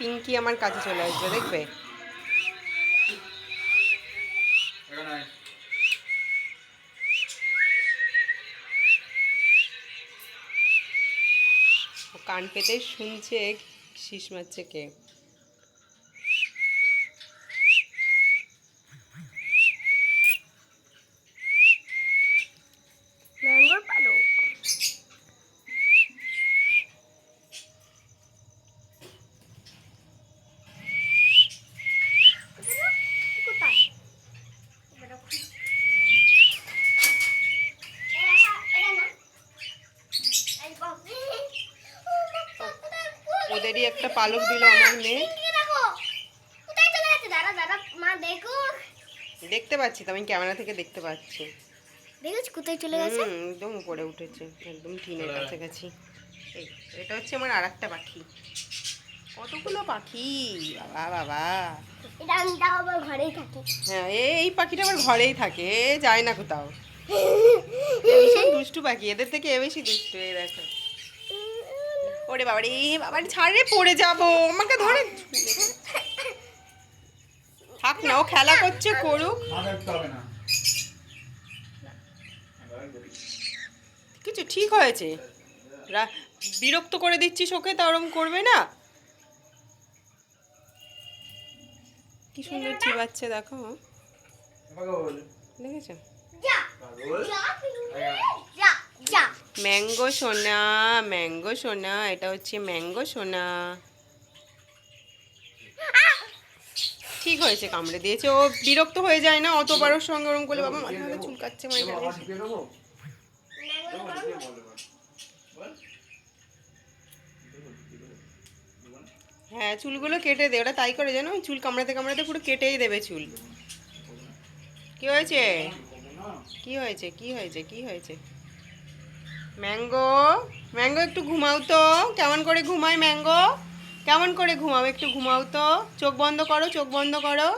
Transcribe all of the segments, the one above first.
পিঙ্কি আমার কাছে চলে আসবে দেখবে? কান পেতে শুনছে শীষ মারছে কে ম্যাঙ্গোর পালক কোথায় ওদেরই একটা পালক দিল আমার মেয়ে। কোথায় চলে গেছে? দাঁড়া দাঁড়া মা দেখো দেখতে পাচ্ছি তো আমি ক্যামেরা থেকে দেখতে পাচ্ছি। দেখেছ? কোথায় চলে গেছে? একদম উপরে উঠেছে একদম টিনের কাছাকাছি এই এটা হচ্ছে আমার আর একটা পাখি। কতগুলো পাখি? বাবা বাবা। এটা আমি তাও আবার ঘরেই থাকি। হ্যাঁ এই- এই পাখিটা আমার ঘরেই থাকে যায় না কোথাও। ভীষণ দুষ্টু পাখি এদের থেকে এ বেশি দুষ্টু এই দেখো। ওরে বাবা রে বাবা ছাড় রে পড়ে যাব আমাকে ধরে থাক না ও খেলা করছে করুক কিছু ঠিক হয়েছে রা- বিরক্ত করে দিচ্ছিস ওকে তা ওরম করবে না কি সুন্দর চিবাচ্ছে দেখো দেখেছ ম্যাঙ্গো সোনা ম্যাঙ্গো সোনা এটা হচ্ছে ম্যাঙ্গো সোনা ঠিক হয়েছে কামড়ে দিয়েছে। ও বিরক্ত হয়ে যায় না অত বারোর সঙ্গে ওরম করলে বাবা মাঝে মাঝে চুলকাচ্ছে মানে। হ্যাঁ চুলগুলো কেটে দে ওরা তাই করে জানো ওই চুল কামড়াতে কামড়াতে পুরো কেটেই দেবে চুল। কি হয়েছে? কি হয়েছে? কি হয়েছে? কি হয়েছে? ম্যাঙ্গো ম্যাঙ্গো একটু ঘুমাও তো। কেমন করে ঘুমায় ম্যাঙ্গো? কেমন করে ঘুমাও? একটু ঘুমাও তো। চোখ বন্ধ করো, চোখ বন্ধ করো।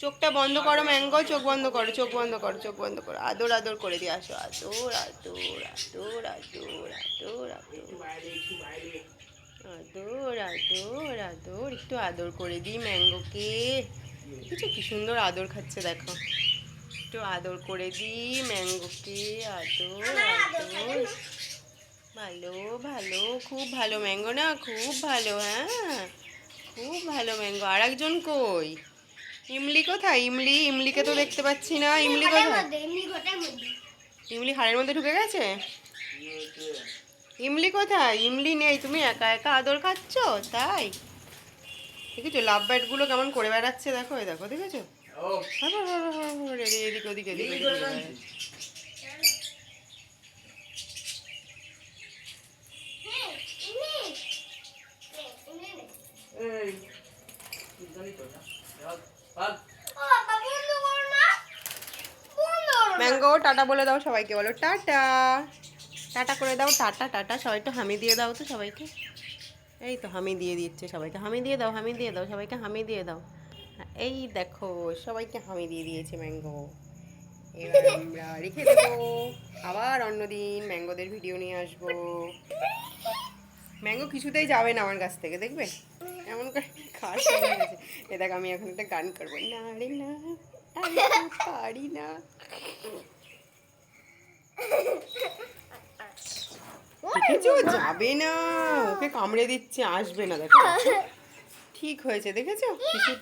চোখটা বন্ধ করো ম্যাঙ্গো, চোখ বন্ধ করো, চোখ বন্ধ করো, চোখ বন্ধ করো। আদর আদর করে দিয়ে আসো। আদর আদর আদর আদর আদর আদর। আদর আদর একটু আদর করে দিই ম্যাঙ্গোকে। কিছু কি সুন্দর আদর খাচ্ছে, দেখো। একটু আদর করে দিই ম্যাঙ্গোকে। আদর ভালো ভালো খুব ভালো ম্যাঙ্গো না? খুব ভালো হ্যাঁ? খুব ভালো ম্যাঙ্গো। আর একজন কই? ইমলি কোথায়? ইমলি ইমলিকে তো দেখতে পাচ্ছি না। ইমলি কোথায়? ইমলি হাড়ের মধ্যে। ঢুকে গেছে? ইমলি কোথায়? ইমলি নেই তুমি একা একা আদর খাচ্ছ? তাই? দেখেছ লাভগুলো কেমন করে বেড়াচ্ছে? দেখো দেখো দেখেছ? এদিকে এদিকে ওদিকে এদিকে এই এদিকে করে এদিকে। টানছিস? হ্যাঁ, এমনি। নে, এমনি নে। এই, তুই জানি তো না? ভাগ, ভাগ। ও বাবা, বন্ধ করো না। বন্ধ করো না। ম্যাঙ্গো টাটা বলে দাও সবাইকে বলো টাটা। টাটা করে দাও টাটা টাটা। সবাই তো হামি দিয়ে দাও তো সবাইকে। এই তো হামি দিয়ে দিচ্ছে সবাইকে। হামি দিয়ে দাও হামি দিয়ে দাও সবাইকে হামি দিয়ে দাও। হ্যাঁ, এই দেখো সবাইকে হামি দিয়ে দিয়েছে ম্যাঙ্গো। এবার আমরা রেখে দেবো। আবার অন্যদিন ম্যাঙ্গোদের ভিডিও নিয়ে আসব। ম্যাঙ্গো কিছুতেই যাবে না আমার কাছ থেকে দেখবে? এমন করে খাস হয়ে এ দেখ আমি এখন একটা গান করব। না রে না পারি না। দেখেছ? যাবে না ওকে কামড়ে দিচ্ছে আসবে না দেখো। ঠিক হয়েছে দেখেছ? কিছু